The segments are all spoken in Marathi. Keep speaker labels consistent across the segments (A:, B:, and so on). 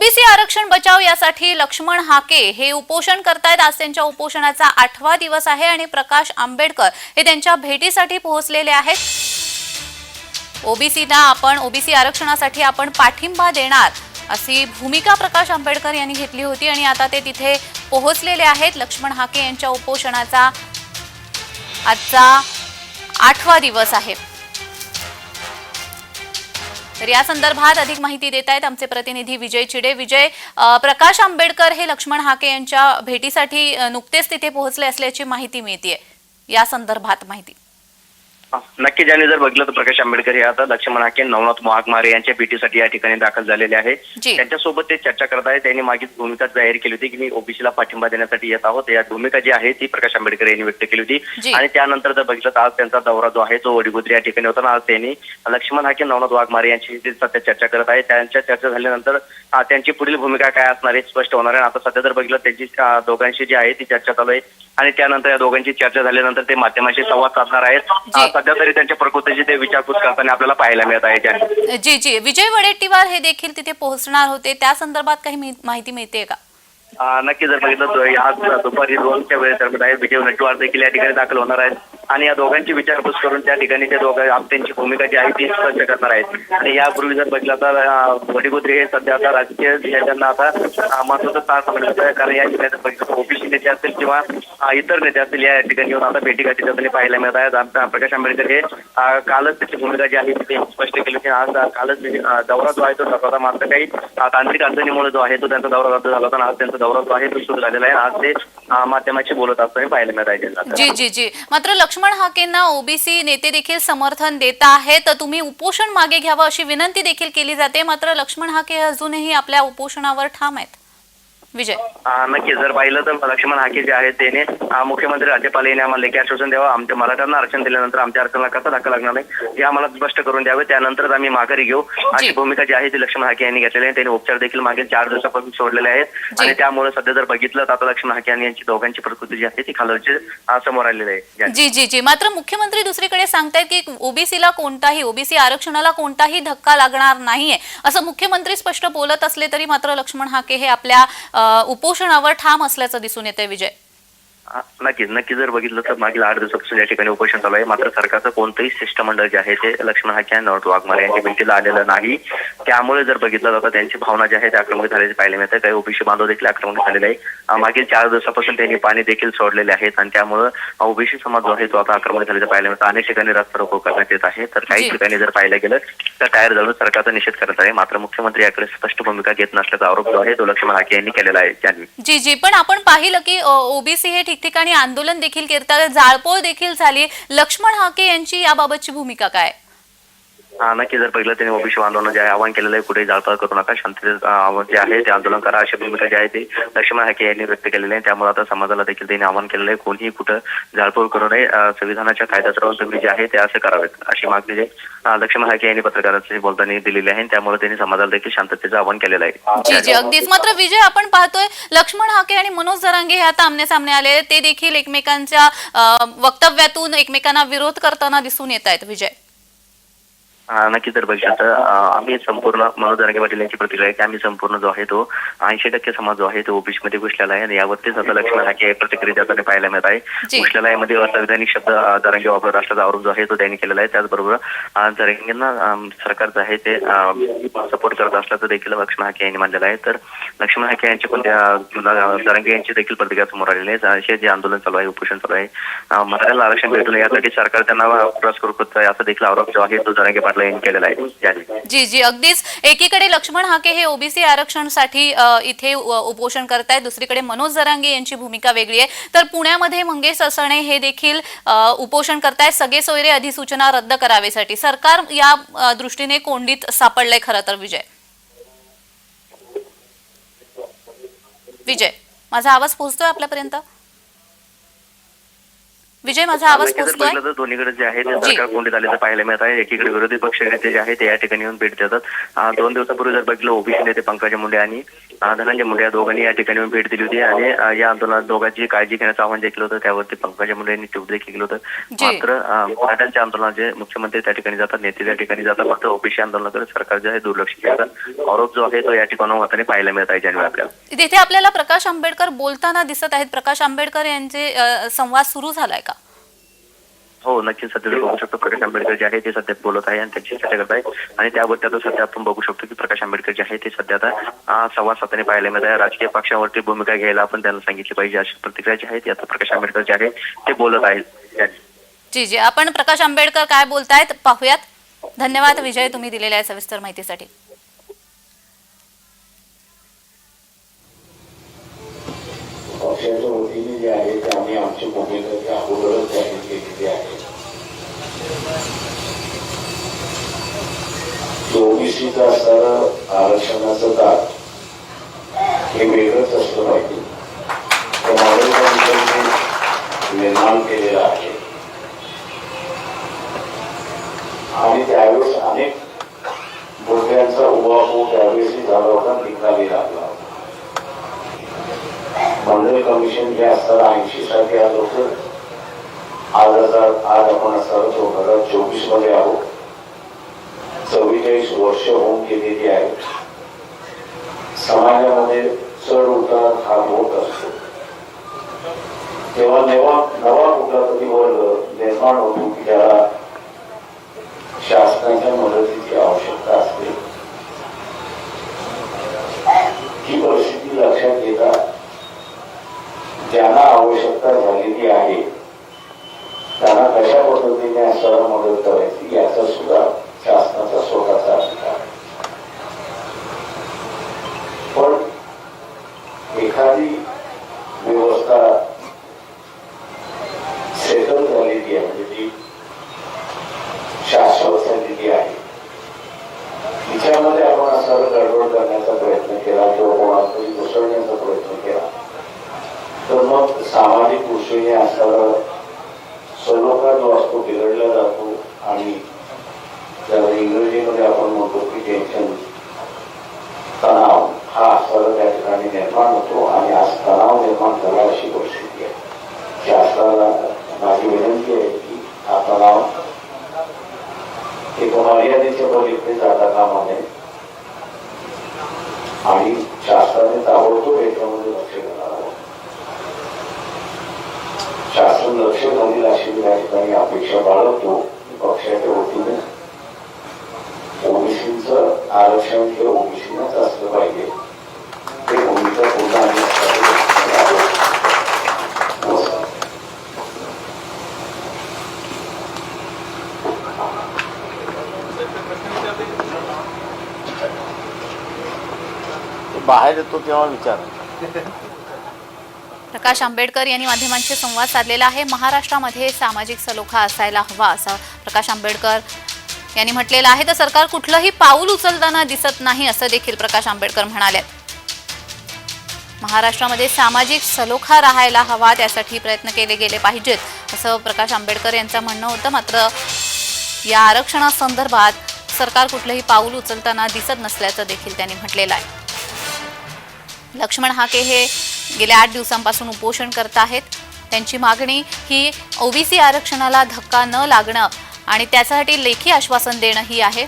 A: ओबीसी आरक्षण बचाव यासाठी लक्ष्मण हाके हे उपोषण करतायत. आज त्यांच्या उपोषणाचा आठवा दिवस आहे आणि प्रकाश आंबेडकर हे त्यांच्या भेटीसाठी पोहोचलेले आहेत. ओबीसीना आपण ओबीसी आरक्षणासाठी आपण पाठिंबा देणार अशी भूमिका प्रकाश आंबेडकर यांनी घेतली होती आणि आता ते तिथे पोहोचलेले आहेत. लक्ष्मण हाके यांच्या उपोषणाचा आजचा आठवा दिवस आहे. तर या संदर्भात अधिक माहिती देत आहेत आमचे प्रतिनिधी विजय चिडे. विजय प्रकाश आंबेडकर हे लक्ष्मण हाके यांच्या भेटीसाठी नुकतेच तिथे पोहोचले असल्याची माहिती मिळते या संदर्भात माहिती.
B: हा, नक्की ज्यांनी जर बघितलं तर प्रकाश आंबेडकर हे आता लक्ष्मण हाके नवनाथ महागमारे यांच्या भेटीसाठी या ठिकाणी दाखल झालेले आहे. त्यांच्यासोबत ते चर्चा करत आहेत. त्यांनी मागील भूमिका जाहीर केली होती की मी ओबीसीला पाठिंबा देण्यासाठी येत आहोत. या भूमिका जी आहे ती प्रकाश आंबेडकर यांनी व्यक्त केली. होती. आणि त्यानंतर जर बघितलं तर आज त्यांचा दौरा जो आहे तो वडीगोद्री या ठिकाणी होता आज त्यांनी लक्ष्मण हाके नवनाथ वाघमारे यांची सध्या चर्चा करत आहे त्यांच्या चर्चा झाल्यानंतर त्यांची पुढील भूमिका काय असणार आहे स्पष्ट होणार आहे. आता सध्या जर बघितलं त्यांची दोघांशी जी आहे ती चर्चा चालू आहे. आणि त्यानंतर या दोघांची चर्चा झाल्यानंतर ते माध्यमांशी संवाद साधणार आहेत. सध्या तरी त्यांच्या प्रकृतीची ते विचारपूस करताना आपल्याला पाहायला मिळत आहे
A: जी जी. विजय वडेट्टीवार हे देखील तिथे पोहोचणार होते. त्या संदर्भात काही माहिती मिळते का?
B: नक्की जर बघितलं तर आज दुपारी दोनच्या वेळेस दरम्यान आहे. विजय नटवार देखील या ठिकाणी दाखल होणार आहेत. आणि या दोघांची विचारपूस करून त्या ठिकाणी त्या दोघं त्यांची भूमिका जी आहे ती स्पष्ट करणार आहेत. आणि यापूर्वी जर बघितलं तर अं, हे सध्या आता राजकीय नेत्यांना आता महत्वाचं स्थान समजलं आहे कारण या ठिकाणी ओबीसी नेते असतील किंवा इतर नेते असतील या ठिकाणी येऊन आता भेटी गाठी पाहायला मिळत आहेत. प्रकाश आंबेडकर हे कालच त्याची भूमिका जी आहे ती स्पष्ट केली होती. आज कालच दौरा जो आहे तो ठरला होता मात्र काही तांत्रिक अडचणीमुळे जो आहे तो त्यांचा दौरा रद्द झाला होता आज त्यांचा दौरा जो आहे तो सुरू झालेला आहे. आज ते माध्यमाशी बोलत असताना पाहायला मिळत आहे.
A: जी जी जी. मात्र लक्ष्मण हाकेंना ओबीसी नेते देखील समर्थन देत आहेत. तर तुम्ही उपोषण मागे घ्यावं अशी विनंती देखील केली जाते. मात्र लक्ष्मण हाके अजूनही आपल्या उपोषणावर ठाम आहेत. विजय.
B: नक्की जर पाहिलं तर लक्ष्मण हाके जे आहेत त्याने मुख्यमंत्री राज्यपाल यांनी आम्हाला लेखी आश्वासन द्यावं. आमच्या मराठ्यांना आरक्षण दिल्यानंतर आमच्या आरक्षणाला कसा धक्का लागणार नाही हे आम्हाला स्पष्ट करून द्यावे. त्यानंतरच आम्ही माघारी घेऊ. अशी भूमिका जी आहे ती लक्ष्मण हाके यांनी घेतलेली आहे. त्यांनी उपचार देखील मागील चार दिवसापासून सोडलेले आहेत. आणि त्यामुळे सध्या जर बघितलं तर आता लक्ष्मण हाके यांची दोघांची प्रकृती जी आहे ती खालवरची अं, समोर आलेली आहे.
A: जी जी जी. मात्र मुख्यमंत्री दुसरीकडे सांगतायत की ओबीसीला कोणताही ओबीसी आरक्षणाला कोणताही धक्का लागणार नाहीये. असं मुख्यमंत्री स्पष्ट बोलत असले तरी मात्र लक्ष्मण हाके हे आपल्या उपोषणावर ठाम असल्याचं दिसून येते विजय.
B: नक्कीच नक्की जर बघितलं तर मागील आठ दिवसापासून या ठिकाणी उपोषण चालू आहे. मात्र सरकारचं कोणतंही शिष्टमंडळ जे आहे ते लक्ष्मण हाके आणि नवनाथ वाघमारे यांच्या भेटीला आलेलं नाही. त्यामुळे जर बघितलं जातं त्यांची भावना जी आहे ते आक्रमक झाल्याचे पाहायला मिळते. काही ओबीसी बांधव देखील आक्रमक झालेले आहे मागील चार दिवसापासून त्यांनी पाणी देखील सोडलेले आहेत आणि त्यामुळे ओबीसी समाज जो आहे तो आता आक्रमक झाल्याचं पाहायला मिळतं. अनेक ठिकाणी रस्ता रोको करण्यात येत आहे. तर काही. ठिकाणी जर पाहायला गेलं तर टायर जाऊन सरकारचा निषेध करत आहे. मात्र मुख्यमंत्री याकडे स्पष्ट भूमिका घेत नसल्याचा आरोप जो आहे तो लक्ष्मण हाके यांनी केलेला आहे. त्यांनी.
A: जी जी. पण आपण पाहिलं की ओबीसी हे ठिकठिकाणी आंदोलन देखील करतात जाळपोळ देखील झाली. लक्ष्मण हाके यांची याबाबतची भूमिका काय?
B: नक्की जर पहिलं त्यांनी ओबीसी बांधवांना जे आहे आवाहन केलेलं आहे कुठेही जाळपाळ करू नका शांततेत जे आहे ते आंदोलन करा अशी भूमिका जी आहे ते लक्ष्मण हाके यांनी व्यक्त केलेली आहे त्यामुळे आता समाजाला देखील त्यांनी आवाहन केलेलं आहे कोणीही कुठं जाळपोळ करू नये संविधानाच्या कायद्यात राहून तुम्ही जे आहे ते असे करावेत अशी मागणी जे लक्ष्मण हाके यांनी पत्रकारांशी बोलताना दिलेली आहे. त्यामुळे त्यांनी समाजाला देखील शांततेचं आवाहन केलेलं
A: जी
B: आहे
A: जी अगदीच. मात्र विजय आपण पाहतोय लक्ष्मण हाके आणि मनोज जरांगे हे आता आमने सामने आले ते देखील एकमेकांच्या वक्तव्यातून एकमेकांना विरोध करताना दिसून येत आहेत विजय.
B: हा, नक्की जर बघितलं तर अं, आम्ही संपूर्ण मनोज जरांगे पाटील यांची प्रतिक्रिया आहे की आम्ही संपूर्ण जो आहे तो ऐंशी टक्के समाज जो आहे तो ओबीसी मध्ये घुसलेला आहे आणि यावरतीच आता लक्ष्मण हाके प्रतिक्रिया देताना पाहायला मिळत आहे.
A: जी.
B: घुसलेला आहे मध्ये असंविधानिक शब्द अं, जरांगे वापर राष्ट्राचा आरोप जो आहे तो त्यांनी केलेला आहे. त्याचबरोबर अं, सरकार जे आहे ते सपोर्ट करत असल्याचं देखील लक्ष्मण हाके यांनी मानलेलं आहे. तर लक्ष्मण हाके यांची पण जरांगे यांची देखील प्रतिक्रिया समोर आलेली आहे. असे जे आंदोलन चालू आहे उपोषण चालू आहे. मराठ्याला आरक्षण भेटू नये यासाठी सरकार त्यांना पुरस्कृत करत आहे असा देखील आरोप जो आहे तो जरांगे पाटील एक्सप्लेन केलेलं आहे.
A: जी जी. अगदीच एकीकडे लक्ष्मण हाके हे ओबीसी आरक्षणसाठी इथे उपोषण करतायत. दुसरीकडे मनोज जरांगे यांची भूमिका वेगळी आहे. तर पुण्यामध्ये मंगेश असणे हे देखील उपोषण करतायत. सगळे सोयरे अधिसूचना रद्द करावेसाठी. सरकार या दृष्टीने कोंडीत सापडलंय खरं तर विजय. विजय माझा आवाज पोहोचतोय आपल्यापर्यंत? विजय माझा आवाज
B: तर दोन्हीकडे जे आहे ते. सरकार कोंडीत आल्याचं पाहायला मिळत आहे. एकीकडे विरोधी पक्ष नेते जे आहे ते या ठिकाणी येऊन भेट देतात. दोन दिवसापूर्वी जर बघितलं ओबीसी नेते पंकजा मुंडे आणि धनंजय मुंडे या दोघांनी या ठिकाणी येऊन भेट दिली होती. आणि या आंदोलनात दोघांची काळजी घेण्याचं आवाहन केलं होतं. त्यावरती पंकजा मुंडे यांनी ट्विट देखील केलं होतं. मात्र मराठ्यांच्या आंदोलनात जे मुख्यमंत्री त्या ठिकाणी जातात नेते त्या ठिकाणी जातात मात्र ओबीसी आंदोलनाकडे सरकार जे आहे दुर्लक्ष केलं आरोप जो आहे तो या ठिकाणी हाताने पाहायला मिळत आहे जानेवारी आपल्याला.
A: तिथे आपल्याला प्रकाश आंबेडकर बोलताना दिसत आहेत. प्रकाश आंबेडकर यांचे संवाद सुरू झालाय का?
B: हो नक्कीच सध्या बघू शकतो प्रकाश आंबेडकर जे आहे ते सध्या बोलत आहे आणि त्यांची चर्चा करत आहे आणि त्याबद्दल आता सध्या आपण बघू शकतो की प्रकाश आंबेडकर जे आहे ते सध्या आता अं, संवाद साधताना पाहायला मिळत आहे. राजकीय पक्षावरती भूमिका घ्यायला आपण त्यांना सांगितली पाहिजे. अशी प्रतिक्रिया जी आहे ती आता प्रकाश आंबेडकर जे आहे ते बोलत आहेत.
A: जी जी. आपण प्रकाश आंबेडकर काय बोलतायत पाहूयात. धन्यवाद. विजय तुम्ही दिलेल्या सविस्तर माहितीसाठी.
C: पक्षाच्या वतीने जे आहे ते आम्ही आमची भूमिका त्या अगोदरच जाहीर केलेली आहे ओबीसीचा असणारं आरक्षणाचं दार हे वेगळंच असलं पाहिजे निर्माण केलेलं आहे. आणि त्यावेळेस अनेक मुद्द्यांचा उहापोह त्यावेळेसही झाला होता निकाली लागला मंडळ कमिशन जे असताना ऐंशी साठी आलो होतं आज हजार आज आपण असणार दोन हजार चोवीसमध्ये आहोत. चव्वेचाळीस वर्ष होऊन गेलेली आहे. समाजामध्ये चढ उतार हा होत असतो. तेव्हा नवा नवा कुठला तरी वर्ग निर्माण होतो की ज्याला शासनाच्या मदतीची आवश्यकता असते. ही परिस्थिती लक्षात घेता ज्यांना आवश्यकता झालेली आहे त्यांना कशा पद्धतीने असताना मदत करायची याचा सुद्धा शासनाचा स्वतःचा अधिकार आहे. पण एखादी व्यवस्था सेटल झालेली आहे म्हणजे ती शाश्वत झालेली आहे तिच्यामध्ये आपण असं गडबड करण्याचा प्रयत्न केला किंवा कोणाला तरी घुसळण्याचा प्रयत्न केला तर मग सामाजिक दृष्टीने असणारा सलोखा जो असतो बिघडला जातो आणि त्याला इंग्रजीमध्ये आपण म्हणतो की टेन्शन तणाव हा असणारा त्या ठिकाणी निर्माण होतो आणि आज तणाव निर्माण झाला अशी परिस्थिती आहे. शासनाला माझी विनंती आहे की हा तणाव एक मर्यादेच्या पलीकडे जाता कामा नये. आणि शासनाने ताबडतोब याच्यामध्ये लक्ष घालावं शासन लक्ष घालील अशी मी या ठिकाणी अपेक्षा बाळगतो पक्षाच्या वतीने ओबीसीचं आरक्षण हे ओबीसीनंच असलं पाहिजे ते भूमिका पुन्हा आम्ही नमस्कार
D: बाहेर येतो तेव्हा विचार.
A: प्रकाश आंबेडकर यांनी माध्यमांशी संवाद साधलेला आहे. महाराष्ट्रामध्ये सामाजिक सलोखा असायला हवा असं प्रकाश आंबेडकर यांनी म्हटलेलं आहे. तर सरकार कुठलंही पाऊल उचलताना दिसत नाही असं देखील प्रकाश आंबेडकर म्हणाले. महाराष्ट्रामध्ये सामाजिक सलोखा राहायला हवा त्यासाठी प्रयत्न केले गेले पाहिजेत असं प्रकाश आंबेडकर यांचं म्हणणं होतं. मात्र या आरक्षणासंदर्भात सरकार कुठलंही पाऊल उचलताना दिसत नसल्याचं देखील त्यांनी म्हटलेलं आहे. लक्ष्मण हाके हे गेल्या आठ दिवसांपासून उपोषण करत आहेत. त्यांची मागणी ही ओबीसी आरक्षणाला धक्का न लागणं आणि त्यासाठी लेखी आश्वासन देणं ही आहे.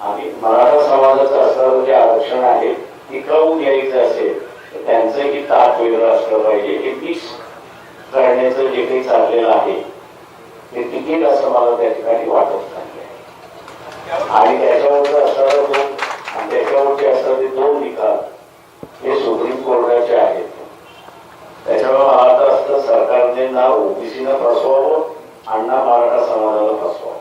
C: आणि मराठा समाजाचं असणारं जे आरक्षण आहे टिकवून घ्यायचं असेल? तर त्यांचं त्यांचंही ताट वेगळं असलं पाहिजे. हे मिक्स करण्याचं जे काही चाललेलं आहे ते तिकीट असं मला त्या ठिकाणी वाटत नाही आणि त्याच्यावरचा असणारा दोन आणि त्याच्यावरचे असणारे दोन निकाल हे सुप्रीम कोर्टाचे आहेत. त्याच्यामुळे मला आता असतं सरकारने ना ओबीसीनं फसवावं आणि ना मराठा समाजाला फसवावं.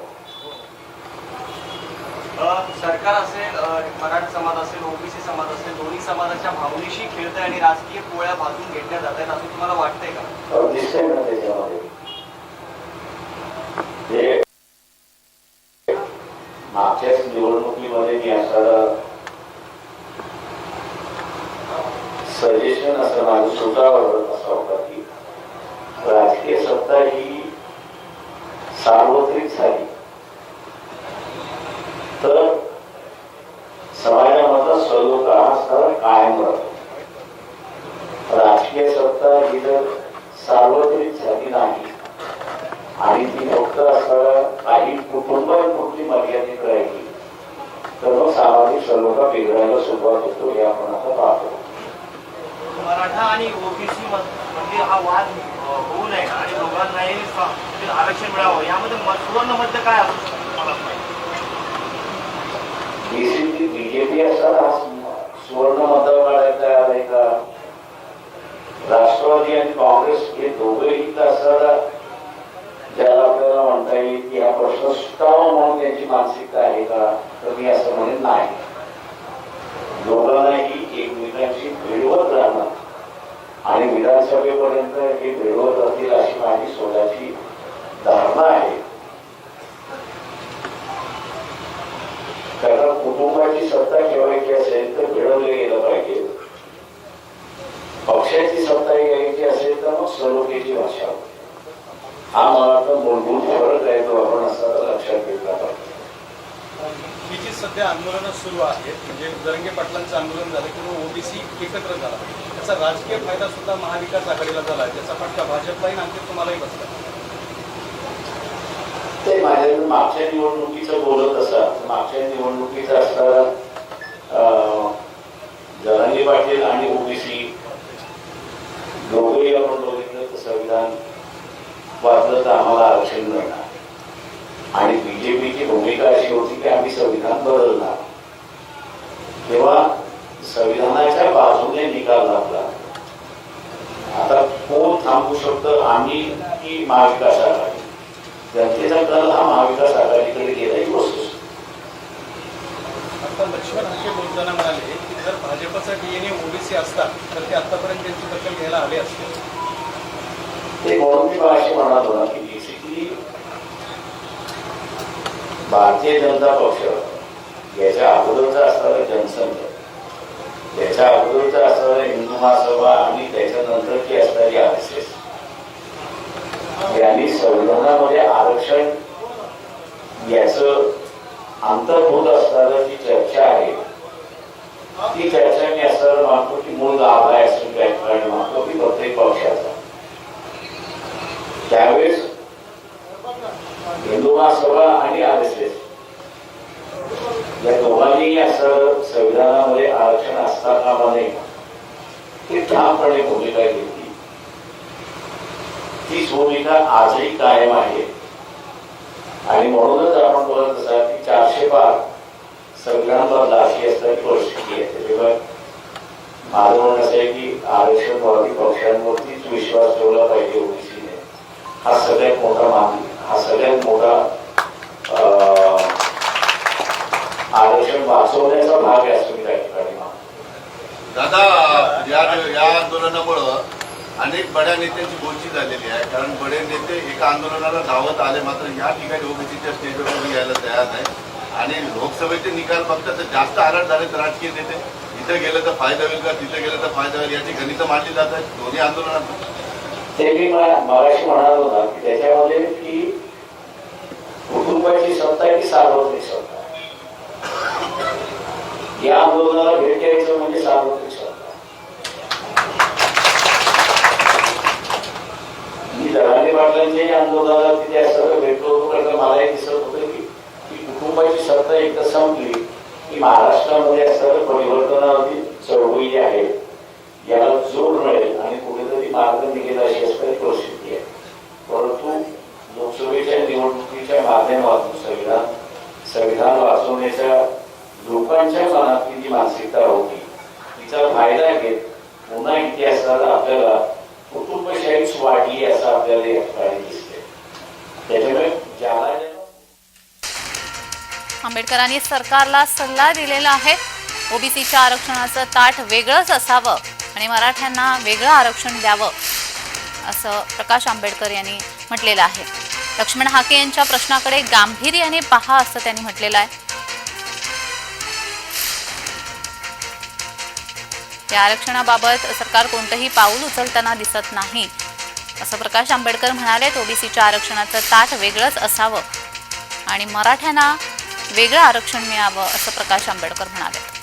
E: सरकार असेल मराठा समाज असेल ओबीसी समाज असेल दोन्ही समाजाच्या भावनेशी खेळतंय आणि राजकीय पोळ्या भाजून घेतल्या जात आहेत असं तुम्हाला वाटतंय का?
C: हो, मागच्याच निवडणुकीमध्ये मी असं सजेशन असं माझं सुटावं असं होता की राजकीय सत्ता ही सार्वत्रिक झाली.
E: आरक्षण मिळावं. यामध्ये सुवर्ण मध्य काय असू
C: बीसीपी बीजेपी असताना सुवर्ण मतदार काढायला तयार आहे का राष्ट्रवादी आणि काँग्रेस हे दोघेही तर असताना ज्याला आपल्याला म्हणता येईल की हा प्रश्न सुटावा म्हणून त्यांची मानसिकता आहे का? तर मी असं म्हणेन नाही. दोघांनाही एकमेकांशी भिडवत राहणं आणि विधानसभेपर्यंत हे भिडवत राहतील अशी माझी स्वतःची धारणा आहे कारण कुटुंबाची सत्ता ठेवायची असेल तर भिडवले गेलं पाहिजे पक्षाची सत्ता घ्यायची असेल तर मग सलोख्याची भाषा होती. हा मला वाटतं मूलभूत फरक आहे तो आपण असा लक्षात घेतला पाहिजे.
D: ही जी सध्या आंदोलनं सुरू आहेत म्हणजे जरंगे पाटलांचं आंदोलन झालं किंवा ओबीसी एकत्र झाला त्याचा राजकीय फायदा सुद्धा महाविकास आघाडीला झाला त्याचा फटका भाजपलाही आणि आणखी तुम्हालाही बसला.
C: ते माझ्या मागच्या निवडणुकीचं बोलत असा मागच्या निवडणुकीचा असताना अं, पाटील आणि ओबीसी दोघेही आपण बघितलं तर संविधान वाचलं तर आम्हाला आरक्षण मिळणार. आणि बीजेपीची भूमिका अशी होती की आम्ही संविधान बदलणार. तेव्हा संविधानाच्या बाजूने निकाल लागला. आता कोण थांबू शकतं? आम्ही की महाविकास आघाडी? जनतेचा कल हा महाविकास आघाडीकडे गेला ही वस्तू.
D: आता लक्ष्मण हाके बोलताना म्हणाले की जर भाजपचा डीएनए ओबीसी असता तर ते आतापर्यंत त्यांची दखल घ्यायला आले असते.
C: ते म्हणून मी अशी म्हणालो ना की बेसिकली भारतीय जनता पक्ष याच्या अगोदरचा असणारा जनसंघ याच्या अगोदरचा असणारा हिंदू महासभा आणि त्याच्यानंतरची असणारी आर एस संविधानामध्ये आरक्षण याच अंतर्भूत असणारं जी चर्चा आहे ती चर्चा मी असं मानतो की मूळ लाभ आहे असं त्या ठिकाणी मानतो की प्रत्येक पक्षाचा. त्यावेळेस हिंदू महासभा आणि आर एस एस या दोघांनी असं संविधानामध्ये आरक्षण असता म्हणे ते ठामपणे भूमिका घेतली. ती भूमिका आजही कायम आहे. आणि म्हणूनच जर आपण बोलत असा की चारशे पार संविधानामधला अशी असणारी परिस्थिती आहे. तेव्हा माझं म्हणणं असं आहे की आरक्षणवादी पक्षांवरतीच विश्वास ठेवला पाहिजे ओबीसीने. हा सगळ्यात मोठा मान हा सगळ्यात मोठा अं, आरक्षण वाचवण्याचा भाग आहे असं मी त्या ठिकाणी मानतो
F: दादा या या आंदोलनामुळं अनेक बड्या नेत्यांची बोलची झालेली आहे. कारण बडे नेते एका आंदोलनाला धावत आले मात्र या ठिकाणी ओबीसीच्या स्टेजवर कोणी यायला तयार नाही. आणि लोकसभेचे निकाल बघता तर जास्त अलर्ट झालेत राजकीय नेते. इथे गेलं तर फायदा होईल का? तिथे गेलं तर फायदा होईल? याची गणितं मांडली जात आहेत. दोन्ही आंदोलनात.
C: ते मी मला- म्हणाल होता की त्याच्यामध्ये की कुटुंबाची सत्ता आहे की सार्वत्रिक सत्ता या आंदोलनाला भेट द्यायचं म्हणजे सार्वत्रिक सत्ता मी दराने पाटलांच्या आंदोलनाला तिथे असं भेटलो होतो कारण मलाही दिसत होतं की की कुटुंबाची सत्ता एकदा संपली की महाराष्ट्रामध्ये असणारं परिवर्तनावरती चळवळी जी आहे याला जोड मिळेल आणि कुठेतरी मार्ग निघेल अशी असणारी परिस्थिती आहे परंतु लोकसभेच्या निवडणुकीच्या माध्यमातून संविधान संविधान वाचवण्याच्या लोकांच्या मनातली जी मानसिकता होती तिचा फायदा घेत पुन्हा इतिहासाला आपल्याला कुटुंबशाहीच वाढली असं आपल्याला या ठिकाणी दिसते त्याच्यामुळे ज्याला ज्याला
A: आंबेडकरांनी सरकारला सल्ला दिलेला आहे. ओबीसीच्या आरक्षणाचं ताट वेगळंच असावं आणि मराठ्यांना वेगळं आरक्षण द्यावं असं प्रकाश आंबेडकर यांनी म्हटलेलं आहे. लक्ष्मण हाके यांच्या प्रश्नाकडे गांभीर्याने पहा असं त्यांनी म्हटलेलं आहे. या आरक्षणाबाबत सरकार कोणतंही पाऊल उचलताना दिसत नाही असं प्रकाश आंबेडकर म्हणाले ओबीसीच्या आरक्षणाचं ताट वेगळंच असावं आणि मराठ्यांना वेगळं आरक्षण मिळावं असं प्रकाश आंबेडकर म्हणाले.